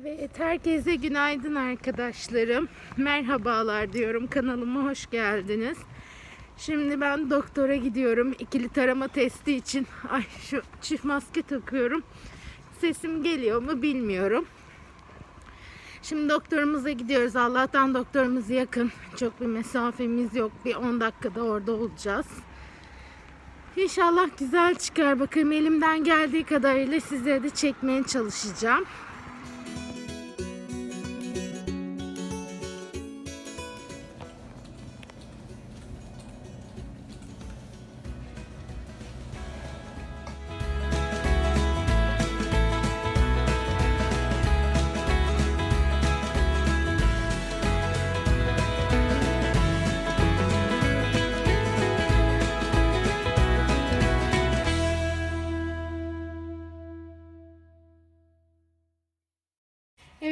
Evet, herkese günaydın arkadaşlarım. Merhabalar diyorum. Kanalıma hoş geldiniz. Şimdi ben doktora gidiyorum. İkili tarama testi için. Ay şu çift maske takıyorum. Sesim geliyor mu bilmiyorum. Şimdi doktorumuza gidiyoruz. Allah'tan doktorumuz yakın. Çok bir mesafemiz yok. Bir 10 dakikada orada olacağız. İnşallah güzel çıkar. Bakayım elimden geldiği kadarıyla sizlere de çekmeye çalışacağım.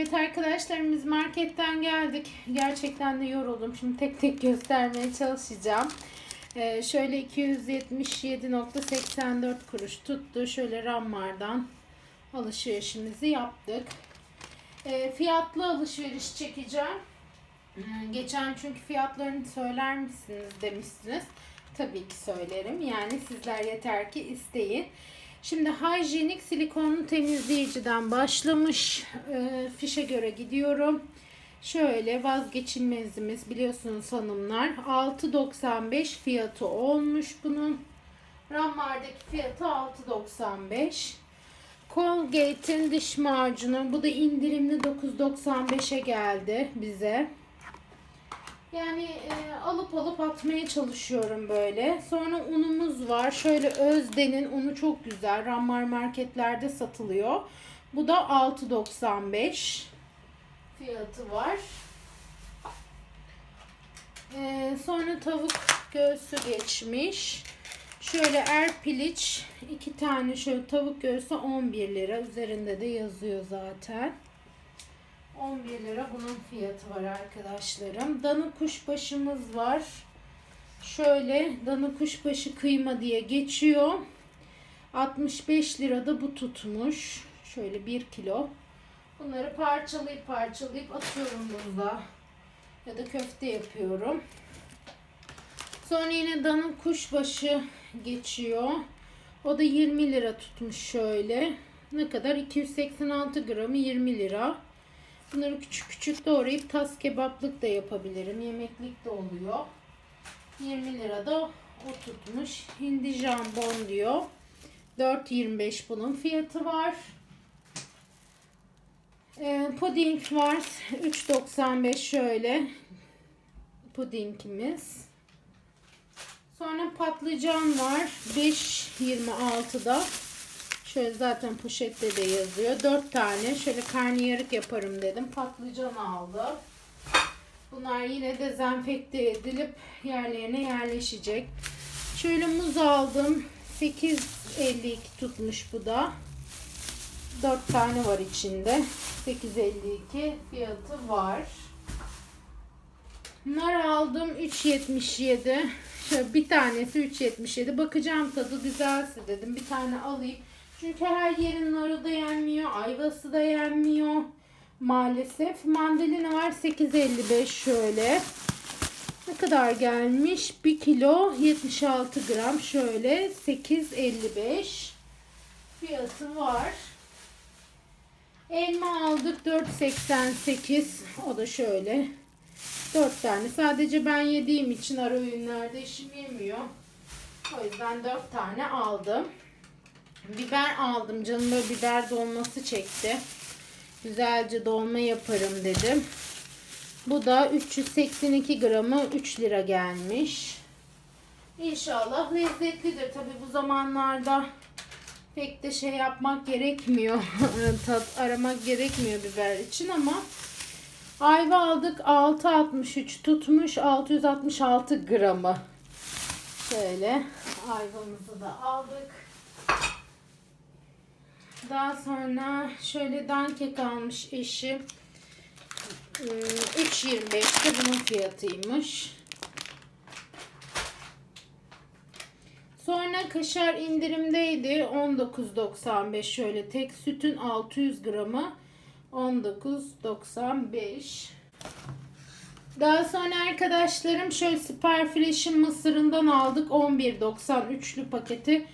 Evet arkadaşlarımız marketten geldik. Gerçekten de yoruldum. Şimdi tek tek göstermeye çalışacağım. Ee, şöyle 277.84 kuruş tuttu. Şöyle Rammar'dan alışverişimizi yaptık. Ee, fiyatlı alışveriş çekeceğim. Ee, geçen çünkü fiyatlarını söyler misiniz demişsiniz. Tabii ki söylerim. Yani sizler yeter ki isteyin. Şimdi hijyenik silikonlu temizleyiciden başlamış. E, fişe göre gidiyorum. Şöyle vazgeçilmezimiz biliyorsunuz hanımlar. 6.95 fiyatı olmuş bunun. Rammar'daki fiyatı 6.95. Colgate'in diş macunu. Bu da indirimli 9.95'e geldi bize. Yani e, alıp alıp atmaya çalışıyorum böyle. Sonra unumuz var. Şöyle Özden'in unu çok güzel. Rammar marketlerde satılıyor. Bu da 6.95 fiyatı var. E, sonra tavuk göğsü geçmiş. Şöyle Erpiliç iki tane şöyle tavuk göğsü 11 lira. Üzerinde de yazıyor zaten. 11 lira bunun fiyatı var arkadaşlarım. Dana kuşbaşımız var. Şöyle dana kuşbaşı kıyma diye geçiyor. 65 lirada bu tutmuş. Şöyle 1 kilo. Bunları parçalayıp parçalayıp atıyorum buzluğa. Ya da köfte yapıyorum. Sonra yine dana kuşbaşı geçiyor. O da 20 lira tutmuş şöyle. Ne kadar? 286 gramı 20 lira. Bunları küçük küçük doğrayıp tas kebaplık da yapabilirim. Yemeklik de oluyor. 20 lira da o tutmuş. Hindi jambon diyor. 4.25 bunun fiyatı var. Ee, puding var. 3.95 şöyle. Pudingimiz. Sonra patlıcan var. 5.26'da. Şöyle zaten poşette de yazıyor. 4 tane. Şöyle karnıyarık yaparım dedim. Patlıcan aldım. Bunlar yine dezenfekte edilip yerlerine yerleşecek. Şöyle muz aldım. 8.52 tutmuş bu da. 4 tane var içinde. 8.52 fiyatı var. Nar aldım 3.77. Şöyle bir tanesi 3.77. Bakacağım tadı güzelse dedim. Bir tane alayım. Çünkü her yerin narı da yenmiyor. Ayvası da yenmiyor. Maalesef. Mandalina var 8.55 şöyle. Ne kadar gelmiş? 1 kilo 76 gram şöyle 8.55 fiyatı var. Elma aldık 4.88 o da şöyle 4 tane. Sadece ben yediğim için ara öğünlerde işim yemiyor. O yüzden 4 tane aldım. Biber aldım. Canım böyle biber dolması çekti. Güzelce dolma yaparım dedim. Bu da 382 gramı 3 lira gelmiş. İnşallah lezzetlidir. Tabi bu zamanlarda pek de şey yapmak gerekmiyor. Tat aramak gerekmiyor biber için ama ayva aldık 6.63 tutmuş 666 gramı. Şöyle ayvamızı da aldık. Daha sonra şöyle dankek almış eşi. 3.25'te bunun fiyatıymış. Sonra kaşar indirimdeydi. 19.95 şöyle tek sütün 600 gramı 19.95 Daha sonra arkadaşlarım şöyle Super Fresh'in mısırından aldık 11.90 üçlü paketi.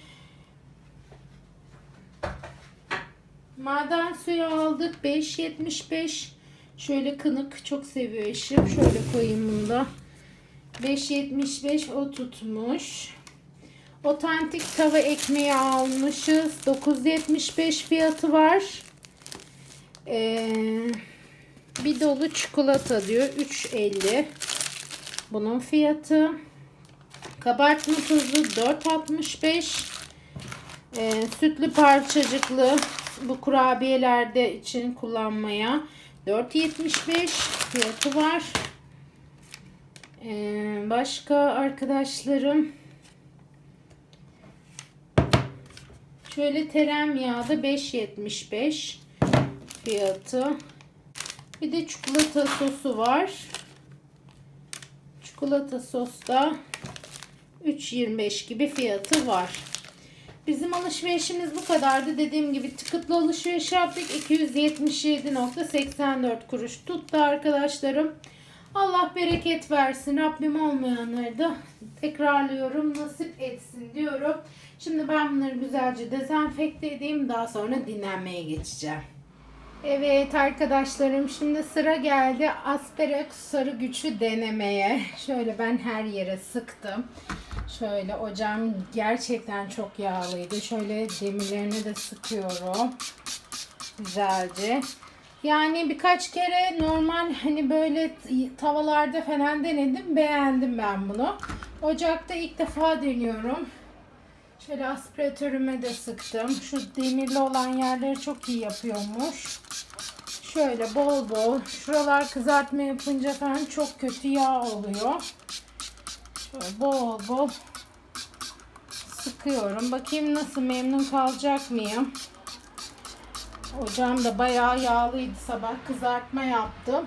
Maden suyu aldık 5.75 Şöyle kınık çok seviyor eşim. Şöyle koyayım bunu da. 5.75 o tutmuş. Otantik tava ekmeği almışız. 9.75 fiyatı var. Ee, bir dolu çikolata diyor. 3.50 bunun fiyatı. Kabartma tuzu 4.65 ee, sütlü parçacıklı bu kurabiyelerde için kullanmaya 4.75 fiyatı var. Ee, başka arkadaşlarım şöyle teremyağda 5.75 fiyatı. Bir de çikolata sosu var. Çikolata sos da 3.25 gibi fiyatı var. Bizim alışverişimiz bu kadardı. Dediğim gibi tıkıtlı alışveriş yaptık. 277.84 kuruş tuttu arkadaşlarım. Allah bereket versin. Rabbim olmayanları da tekrarlıyorum. Nasip etsin diyorum. Şimdi ben bunları güzelce dezenfekte edeyim. Daha sonra dinlenmeye geçeceğim. Evet arkadaşlarım şimdi sıra geldi Asperex sarı güçlü denemeye. Şöyle ben her yere sıktım. Şöyle ocağım gerçekten çok yağlıydı. Şöyle demirlerini de sıkıyorum. Güzelce. Yani birkaç kere normal hani böyle tavalarda falan denedim. Beğendim ben bunu. Ocakta ilk defa deniyorum. Şöyle aspiratörüme de sıktım. Şu demirli olan yerleri çok iyi yapıyormuş. Şöyle bol bol. Şuralar kızartma yapınca falan çok kötü yağ oluyor. Şöyle bol bol sıkıyorum. Bakayım nasıl memnun kalacak mıyım? Ocağım da bayağı yağlıydı. Sabah kızartma yaptım.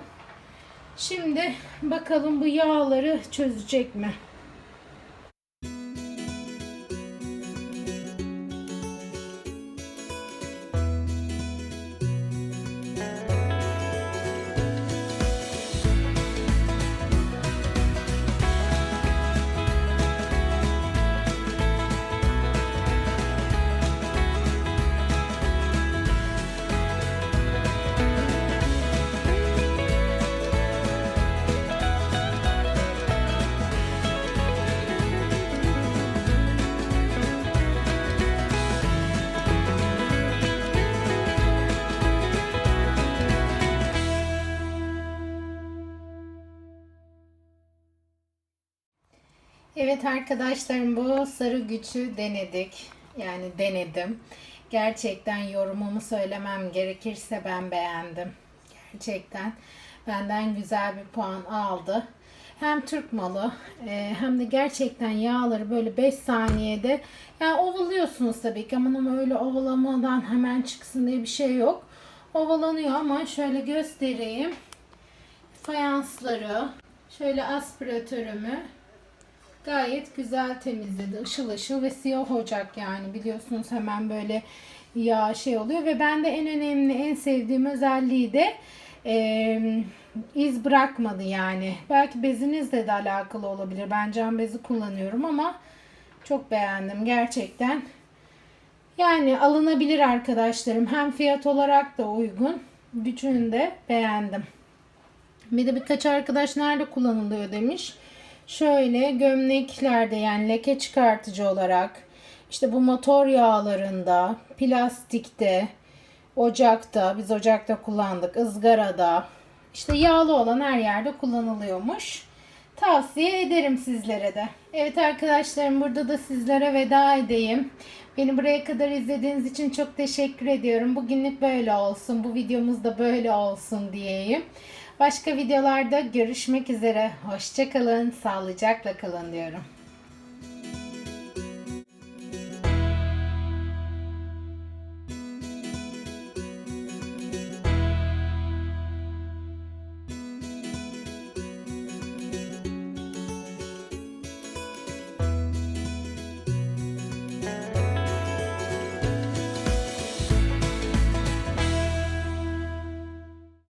Şimdi bakalım bu yağları çözecek mi? Evet arkadaşlarım bu sarı güçü denedik. Yani denedim. Gerçekten yorumumu söylemem gerekirse ben beğendim. Gerçekten benden güzel bir puan aldı. Hem Türk malı e, hem de gerçekten yağları böyle 5 saniyede yani ovalıyorsunuz tabii ki ama öyle ovalamadan hemen çıksın diye bir şey yok. Ovalanıyor ama şöyle göstereyim. Fayansları şöyle aspiratörümü gayet güzel temizledi. Işıl ışıl ve siyah ocak yani biliyorsunuz hemen böyle yağ şey oluyor ve ben de en önemli en sevdiğim özelliği de e, iz bırakmadı yani. Belki bezinizle de alakalı olabilir. Ben cam bezi kullanıyorum ama çok beğendim gerçekten. Yani alınabilir arkadaşlarım. Hem fiyat olarak da uygun. Gücünü de beğendim. Bir de birkaç arkadaş nerede kullanılıyor demiş. Şöyle gömleklerde yani leke çıkartıcı olarak işte bu motor yağlarında, plastikte, ocakta, biz ocakta kullandık, ızgarada, işte yağlı olan her yerde kullanılıyormuş. Tavsiye ederim sizlere de. Evet arkadaşlarım burada da sizlere veda edeyim. Beni buraya kadar izlediğiniz için çok teşekkür ediyorum. Bugünlük böyle olsun. Bu videomuz da böyle olsun diyeyim. Başka videolarda görüşmek üzere. Hoşçakalın, sağlıcakla kalın diyorum.